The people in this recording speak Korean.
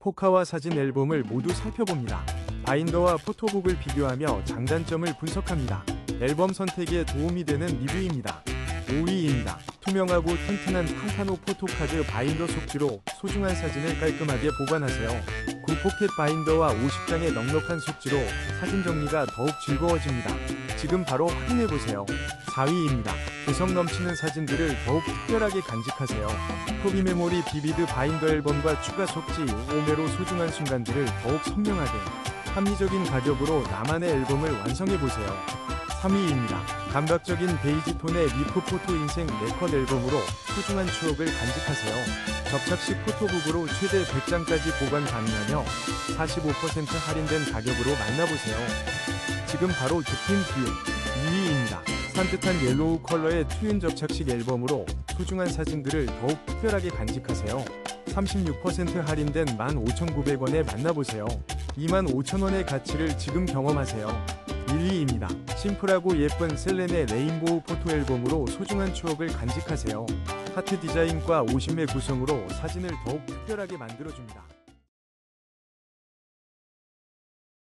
포카와 사진 앨범을 모두 살펴봅니다. 바인더와 포토북을 비교하며 장단점을 분석합니다. 앨범 선택에 도움이 되는 리뷰입니다. 5위입니다. 투명하고 튼튼한 판타노 포토카드 바인더 속지로 소중한 사진을 깔끔하게 보관하세요. 9포켓 바인더와 50장의 넉넉한 속지로 사진 정리가 더욱 즐거워집니다. 지금 바로 확인해보세요. 4위입니다. 개성 넘치는 사진들을 더욱 특별하게 간직하세요. 토비 메모리 비비드 바인더 앨범과 추가 속지 오메로 소중한 순간들을 더욱 선명하게 합리적인 가격으로 나만의 앨범을 완성해보세요. 3위입니다. 감각적인 베이지 톤의 리프 포토 인생 네컷 앨범으로 소중한 추억을 간직하세요. 접착식 포토북으로 최대 100장까지 보관 가능하며 45% 할인된 가격으로 만나보세요. 지금 바로 득템 기회 2위입니다. 산뜻한 옐로우 컬러의 투윤 접착식 앨범으로 소중한 사진들을 더욱 특별하게 간직하세요. 36% 할인된 15,900원에 만나보세요. 25,000원의 가치를 지금 경험하세요. 1위입니다. 심플하고 예쁜 셀렌의 레인보우 포토 앨범으로 소중한 추억을 간직하세요. 하트 디자인과 50매 구성으로 사진을 더욱 특별하게 만들어줍니다.